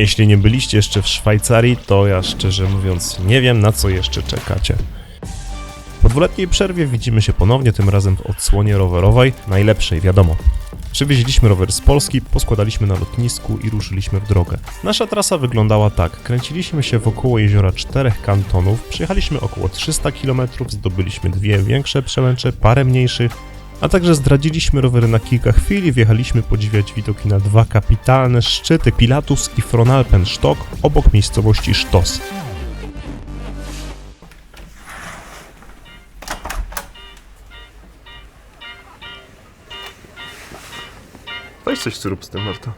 Jeśli nie byliście jeszcze w Szwajcarii, to ja szczerze mówiąc nie wiem na co jeszcze czekacie. Po dwuletniej przerwie widzimy się ponownie, tym razem w odsłonie rowerowej, najlepszej wiadomo. Przywieźliśmy rower z Polski, poskładaliśmy na lotnisku i ruszyliśmy w drogę. Nasza trasa wyglądała tak. Kręciliśmy się wokoło jeziora czterech kantonów, przejechaliśmy około 300 km, zdobyliśmy dwie większe przełęcze, parę mniejszych, a także zdradziliśmy rowery na kilka chwil i wjechaliśmy podziwiać widoki na dwa kapitalne szczyty Pilatus i Fronalpenstock obok miejscowości Sztos. Weź coś zrób z tym, Marta.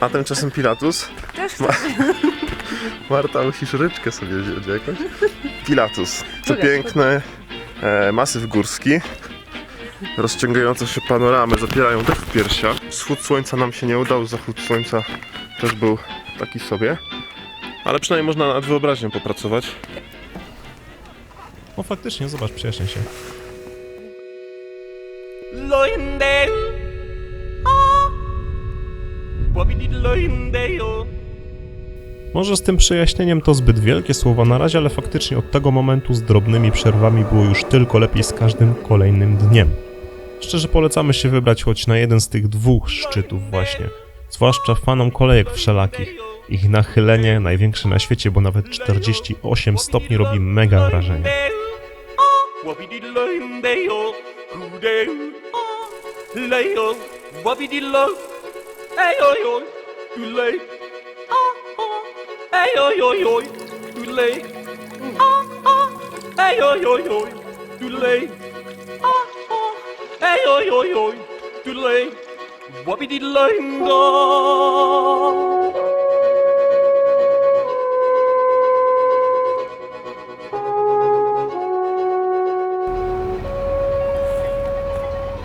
A tymczasem Pilatus? Też Marta, musisz ryczkę sobie wziąć jakąś. Pilatus. Przepiękne e, masyw górski. Rozciągające się panoramy zapierają dech w piersiach. Wschód słońca nam się nie udał, zachód słońca też był taki sobie. Ale przynajmniej można nad wyobraźnią popracować. O faktycznie, zobacz, przyjaźnie się. Loyendale. Może z tym przejaśnieniem to zbyt wielkie słowa na razie, ale faktycznie od tego momentu z drobnymi przerwami było już tylko lepiej z każdym kolejnym dniem. Szczerze polecamy się wybrać choć na jeden z tych dwóch szczytów właśnie. Zwłaszcza fanom kolejek wszelakich. Ich nachylenie największe na świecie, bo nawet 48 stopni robi mega wrażenie. Ah. Üley. Ah ah. Ey oy oy oy. Üley. Ah ah. Ey oy oy oy. Üley. Ah ah. Ey oy oy oy. Üley. Whoopity-lay-da.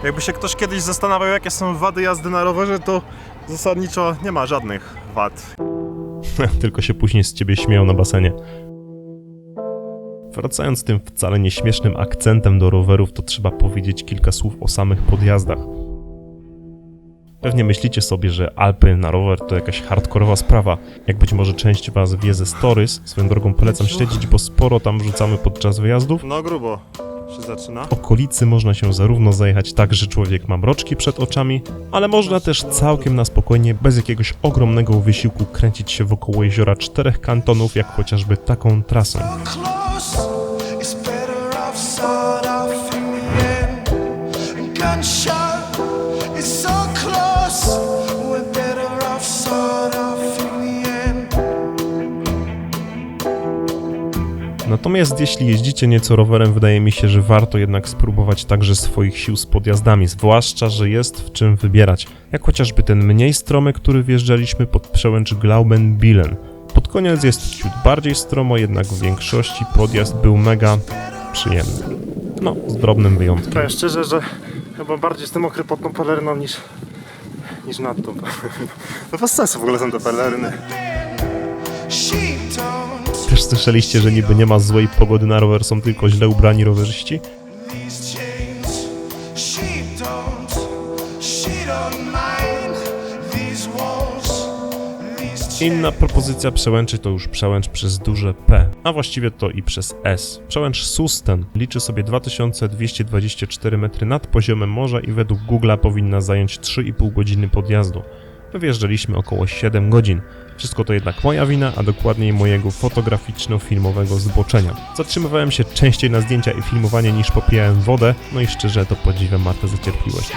Jakby się ktoś kiedyś zastanawiał, jakie są wady jazdy na rowerze, to zasadniczo nie ma żadnych wad. Tylko się później z ciebie śmieją na basenie. Wracając tym wcale nieśmiesznym akcentem do rowerów, to trzeba powiedzieć kilka słów o samych podjazdach. Pewnie myślicie sobie, że Alpy na rower to jakaś hardkorowa sprawa. Jak być może część was wie ze stories, swoją drogą polecam śledzić, bo sporo tam wrzucamy podczas wyjazdów. No grubo zaczyna. W okolicy można się zarówno zajechać tak, że człowiek ma mroczki przed oczami, ale można też całkiem na spokojnie, bez jakiegoś ogromnego wysiłku kręcić się wokoło jeziora czterech kantonów, jak chociażby taką trasą. Natomiast jeśli jeździcie nieco rowerem, wydaje mi się, że warto jednak spróbować także swoich sił z podjazdami, zwłaszcza, że jest w czym wybierać. Jak chociażby ten mniej stromy, który wjeżdżaliśmy pod przełęcz Glauben-Bielen. Pod koniec jest ciut bardziej stromo, jednak w większości podjazd był mega przyjemny. No, z drobnym wyjątkiem. Powiem szczerze, że chyba bardziej jestem mokry pod tą peleryną niż, niż nad tą. No bez sensu w ogóle są te peleryny. Też słyszeliście, że niby nie ma złej pogody na rower, są tylko źle ubrani rowerzyści? Inna propozycja przełęczy to już przełęcz przez duże P, a właściwie to i przez S. Przełęcz Susten liczy sobie 2224 metry nad poziomem morza i według Google'a powinna zająć 3,5 godziny podjazdu. My wjeżdżaliśmy około 7 godzin. Wszystko to jednak moja wina, a dokładniej mojego fotograficzno-filmowego zboczenia. Zatrzymywałem się częściej na zdjęcia i filmowanie niż popijałem wodę, no i szczerze to podziwiam Martę za cierpliwość.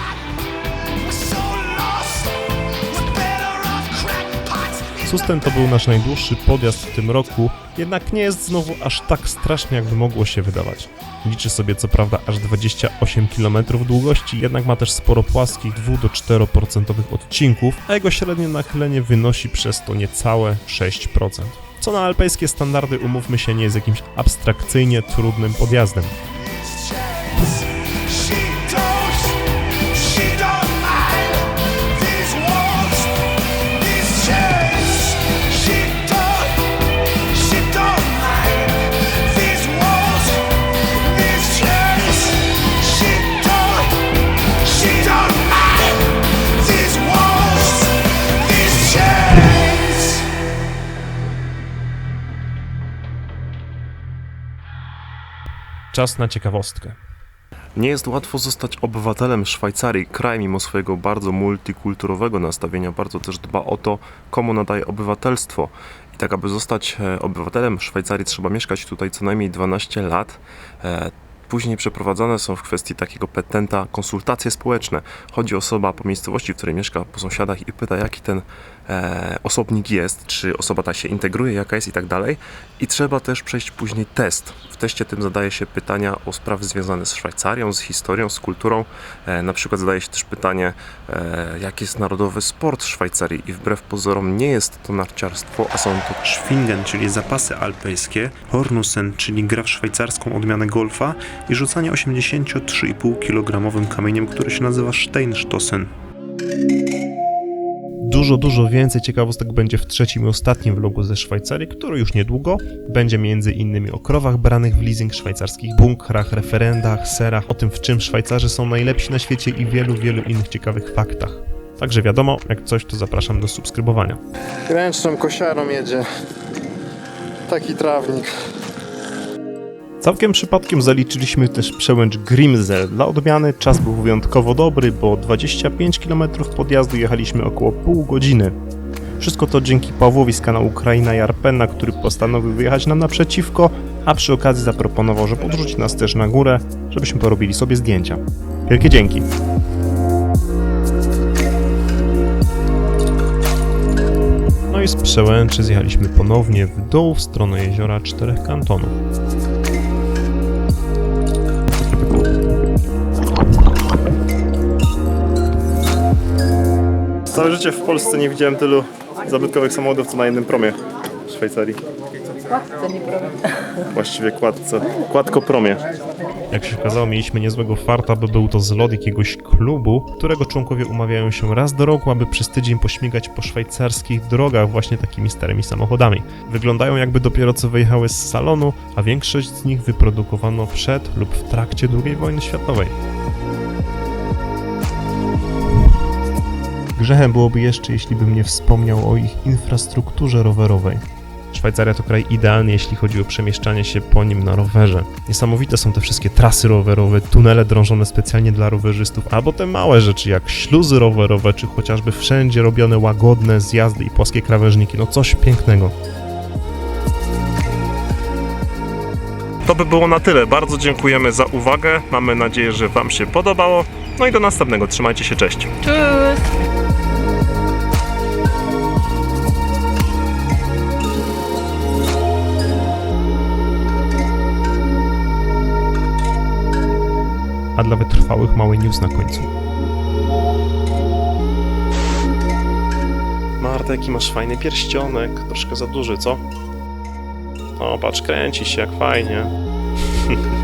Susten to był nasz najdłuższy podjazd w tym roku, jednak nie jest znowu aż tak strasznie, jakby mogło się wydawać. Liczy sobie co prawda aż 28 km długości, jednak ma też sporo płaskich 2-4% odcinków, a jego średnie nachylenie wynosi przez to niecałe 6%. Co na alpejskie standardy, umówmy się, nie jest jakimś abstrakcyjnie trudnym podjazdem. Czas na ciekawostkę. Nie jest łatwo zostać obywatelem Szwajcarii. Kraj, mimo swojego bardzo multikulturowego nastawienia, bardzo też dba o to, komu nadaje obywatelstwo. I tak, aby zostać e, obywatelem Szwajcarii, trzeba mieszkać tutaj co najmniej 12 lat. Później przeprowadzane są w kwestii takiego petenta konsultacje społeczne. Chodzi osoba po miejscowości, w której mieszka, po sąsiadach i pyta, jaki ten e, osobnik jest, czy osoba ta się integruje, jaka jest i tak dalej. I trzeba też przejść później test. W teście tym zadaje się pytania o sprawy związane z Szwajcarią, z historią, z kulturą. E, na przykład zadaje się też pytanie, e, jaki jest narodowy sport Szwajcarii i wbrew pozorom nie jest to narciarstwo, a są to Schwingen, czyli zapasy alpejskie, Hornussen, czyli gra w szwajcarską odmianę golfa i rzucanie 83,5 kg kamieniem, który się nazywa Steinstossen. Dużo, dużo więcej ciekawostek będzie w trzecim i ostatnim vlogu ze Szwajcarii, który już niedługo będzie między innymi o krowach branych w leasing, szwajcarskich bunkrach, referendach, serach, o tym w czym Szwajcarzy są najlepsi na świecie i wielu, wielu innych ciekawych faktach. Także wiadomo, jak coś to zapraszam do subskrybowania. Ręczną kosiarą jedzie. Taki trawnik. Całkiem przypadkiem zaliczyliśmy też przełęcz Grimsel. Dla odmiany czas był wyjątkowo dobry, bo 25 km podjazdu jechaliśmy około pół godziny. Wszystko to dzięki Pawłowi z kanału Ukraina Jarpena, który postanowił wyjechać nam naprzeciwko, a przy okazji zaproponował, że podrzuci nas też na górę, żebyśmy porobili sobie zdjęcia. Wielkie dzięki! No i z przełęczy zjechaliśmy ponownie w dół w stronę jeziora Czterech Kantonów. Całe życie w Polsce nie widziałem tylu zabytkowych samochodów, co na jednym promie w Szwajcarii. Kładce, nie problem. Właściwie kładce. Kładko-promie. Jak się okazało, mieliśmy niezłego farta, by był to zlot jakiegoś klubu, którego członkowie umawiają się raz do roku, aby przez tydzień pośmigać po szwajcarskich drogach właśnie takimi starymi samochodami. Wyglądają jakby dopiero co wyjechały z salonu, a większość z nich wyprodukowano przed lub w trakcie II wojny światowej. Grzechem byłoby jeszcze, jeśli bym nie wspomniał o ich infrastrukturze rowerowej. Szwajcaria to kraj idealny, jeśli chodzi o przemieszczanie się po nim na rowerze. Niesamowite są te wszystkie trasy rowerowe, tunele drążone specjalnie dla rowerzystów, albo te małe rzeczy jak śluzy rowerowe, czy chociażby wszędzie robione łagodne zjazdy i płaskie krawężniki. No coś pięknego. To by było na tyle. Bardzo dziękujemy za uwagę. Mamy nadzieję, że Wam się podobało. No i do następnego. Trzymajcie się, cześć. Tschüss. A dla wytrwałych mały news na końcu. Marta, jaki masz fajny pierścionek. Troszkę za duży, co? O, patrz, kręci się, jak fajnie.